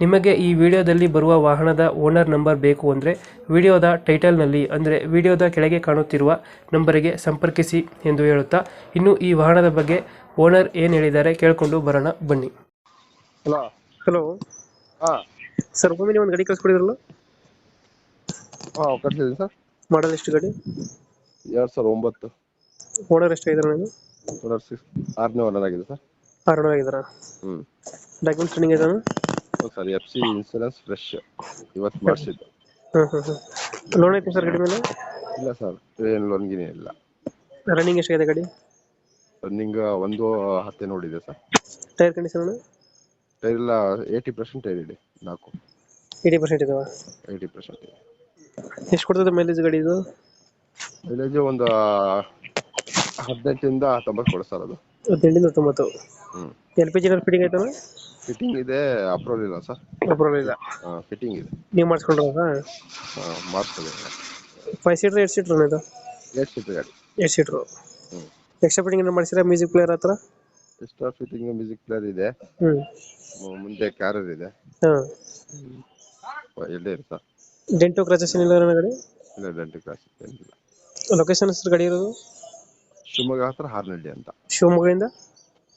ನಿಮಗೆ ಈ ವಿಡಿಯೋದಲ್ಲಿ ಬರುವ ವಾಹನದ ಓನರ್ ನಂಬರ್ ಬೇಕು ಅಂದರೆ ವಿಡಿಯೋದ ಟೈಟಲ್ನಲ್ಲಿ ಅಂದರೆ ವಿಡಿಯೋದ ಕೆಳಗೆ ಕಾಣುತ್ತಿರುವ ನಂಬರಿಗೆ ಸಂಪರ್ಕಿಸಿ ಎಂದು ಹೇಳುತ್ತಾ ಇನ್ನು ಈ ವಾಹನದ ಬಗ್ಗೆ ಓನರ್ ಏನು ಹೇಳಿದ್ದಾರೆ ಕೇಳಿಕೊಂಡು ಬರೋಣ ಬನ್ನಿ. ಹಲೋ. ಹಲೋ. ಹಾಂ. ಸರ್ ಒಮ್ಮೆ ಒಂದು ಗಾಡಿ ಕಳಿಸ್ಕೊಡಿದ್ರಲ್ಲ? ಹಾಂ ಕಳಿಸಿದ್ದೀನಿ ಸರ್. ಮಾಡಲ್ ಎಷ್ಟು ಗಾಡಿ? ಎರಡು ಸಾವಿರದ ಒಂಬತ್ತು. ಓನರ್ ಎಷ್ಟು ಆಗಿದ್ದಾರೆ ನಾನು ಓನರ್ ಸಿಕ್ಸ್ ಆರನೇ ಓನರ್ ಆಗಿದೆ ಸರ್. ಆರು ಆಗಿದಾರ ಹ್ಮ್. Documents running ಇದಾನ sir F C insurance fresh ಇವತ್ತು ಮಾಡಿಸಿದ್ದು. ಹಾಂ ಹಾಂ ಹಾಂ ಲೋನ್ ಐತೆ ಸರ್ ಗಡಿ ಮೇಲೆ? ಇಲ್ಲ ಸರ್ ಏನು ಲೋನ್ ಗಿನೇ ಇಲ್ಲ. ರನ್ನಿಂಗ್ ಎಷ್ಟಾಗಿದೆ ಗಾಡಿ? ರನ್ನಿಂಗ್ ಒಂದು ಹತ್ತೆ ನೋಡಿದೆ ಸರ್. ಟೈರ್ ಕಂಡೀಷನ್ ಟೈರ್ ಇಲ್ಲ ಏಯ್ಟಿ ಪರ್ಸೆಂಟ್ ಟೈರ್ ಇದೆ ನಾಲ್ಕು. ಏಯ್ಟಿ ಪರ್ಸೆಂಟ್ ಇದಾವ? ಏಯ್ಟಿ ಪರ್ಸೆಂಟ್ ಇದೆ. ಎಷ್ಟು ಕೊಡ್ತದೆ ಮೈಲೇಜ್ ಗಾಡಿ ಇದು? ಮೈಲೇಜ್ ಒಂದು ಹದಿನೆಂಟರಿಂದ ಹತ್ತೊಂಬತ್ತು ಕೊಡು ಸರ್ ಅದು. ಹದಿನೆಂಟರಿಂದ ಹತ್ತೊಂಬತ್ತು. ಎಲ್ ಪಿ ಜಿ ಫಿಟ್ಟಿಂಗ್ ಆಯ್ತಾನ ಫಿಟ್ಟಿಂಗ್ ಇದೆ ಅಪ್ರೂವಲ್ ಇಲ್ಲ ಸರ್ ಅಪ್ರೂವಲ್ ಇಲ್ಲ. ಫಿಟ್ಟಿಂಗ್ ಇದೆ. ನೀವು ಮಾಡಿಸ್ಕೊಂಡ್ರಲ್ಲ ಮಾಡಿಸ್ತದೆ ಫೈವ್ ಸೀಟರ್ ಏಟ್ ಸೀಟರ್ ಇದು? ಏಟ್ ಸೀಟರ್ ಗಾಡಿ. ಏಟ್ ಸೀಟ್ರು ಎಕ್ಸ್ಟ್ರಾ ಫಿಟ್ಟಿಂಗ್ ಏನು ಮಾಡಿಸಿರಾ ಮ್ಯೂಸಿಕ್ ಪ್ಲೇಯರ್ ಹತ್ರ? ಎಕ್ಸ್ಟ್ರಾ ಫಿಟ್ಟಿಂಗ್ ಮ್ಯೂಸಿಕ್ ಪ್ಲೇಯರ್ ಇದೆ. ಹ್ಮ್. ಮುಂದೆ ಕ್ಯಾರರ್ ಇದೆ. ಹಾಂ. ಎಲ್ಲೇ ಇದೆ ಸರ್ ಡೆಂಟು ಇಲ್ಲ ಏನಿಲ್ಲ ನನ್ನ ಗಾಡಿ? ಇಲ್ಲ ಡೆಂಟೋ ಕ್ರಾಸಸ್ ಏನಿಲ್ಲ. ಲೊಕೇಶನ್ ಹೆಸರು ಗಾಡಿ ಇರೋದು? ಶಿವಮೊಗ್ಗ ಹತ್ರ ಹಾರ್ನಳ್ಳಿ ಅಂತ. ಶಿವಮೊಗ್ಗದಿಂದ?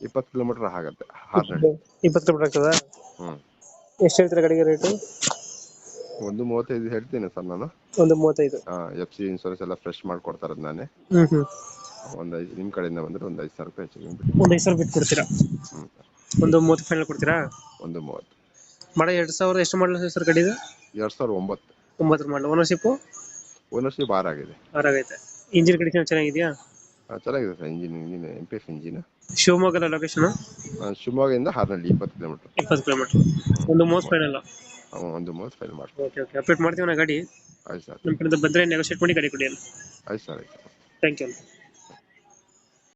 ಇಪ್ಪತ್ತು ಕಿಲೋಮೀಟರ್ ಆಗತ್ತೆ ಹಾರ್ನಳ್ಳಿ ಇಪ್ಪತ್ತು ಕಿಲೋಮೀಟರ್ ಆಗ್ತದಾ? ಹ್ಮ್. ಎಷ್ಟು ಹೇಳ್ತೀರಾ ಗಾಡಿಗೆ ರೇಟು? ಒಂದು ಮೂವತ್ತೈದು ಹೇಳ್ತೀನಿ ಸರ್ ನಾನು. ಒಂದು ಮೂವತ್ತೈದು. ಎಫ್ ಸಿ ಇನ್ಶೂರೆನ್ಸ್ ಎಲ್ಲ ಫ್ರೆಶ್ ಮಾಡ್ಕೊಡ್ತಾರೆ ನಾನೇ. ಹ್ಮ್ ಒಂದು ಐದು ನಿಮ್ ಕಡೆಯಿಂದ ಬಂದ್ರೆ ಒಂದ್ ಐದು ಸಾವಿರ ರೂಪಾಯಿ ಹೆಚ್ಚಿಗೆ ಒಂದು ಐದು ಸಾವಿರ ಬಿಟ್ಟು ಕೊಡ್ತೀರಾ ಹ್ಮ್ ಒಂದು ಮೂವತ್ತು ಫೈನಲ್ ಕೊಡ್ತೀರಾ? ಒಂದು ಮೂವತ್ತು. ಮಾಡ ಎರಡು ಸಾವಿರದ ಎಷ್ಟು ಮಾಡಲ ಸರ್ ಗಾಡಿದು? ಎರಡ್ ಸಾವಿರದ ಒಂಬತ್ತು. ಒಂಬತ್ತರ ಮಾಡಲ. ಓನರ್ಶಿಪ್ಪು ಓನರ್ಶಿಪ್ ಆರ್ ಆಗಿದೆ. ಆರಾಗೈತೆ ಇಂಜಿನ್ ಕಂಡೀಷನ್ ಚೆನ್ನಾಗಿದೆಯಾ? ಆ, ಚೆನ್ನಾಗಿದೆ sir engine engine M P F engine. ಶಿವಮೊಗ್ಗದ ಲೊಕೇಶನ್ ಶಿವಮೊಗ್ಗದಿಂದ ಹಾರ್ನಳ್ಳಿ ಇಪ್ಪತ್ತು ಕಿಲೋಮೀಟರ್ ಇಪ್ಪತ್ತು ಕಿಲೋಮೀಟರ್ ಒಂದು ಮೂವತ್ತು ಫೈನಲ್ ಒಂದು ಮೋಸ್ಟ್ ಫೈಲ್ ಮಾಡಿ ಓಕೆ ಓಕೆ ಅಪ್ಡೇಟ್ ಮಾಡ್ತೀವಿ ನಾ ಗಾಡಿ. ಆಯ್ತು ಸರ್. ನಮ್ಮ ಕಡೆಯಿಂದ ಬಂದರೆ ನೆಗೋಷಿಯೇಟ್ ಮಾಡಿ ಗಾಡಿ ಕೊಡಿ ಆಯ್ತು ಸರ್ ಆಯ್ತು ಥ್ಯಾಂಕ್ ಯು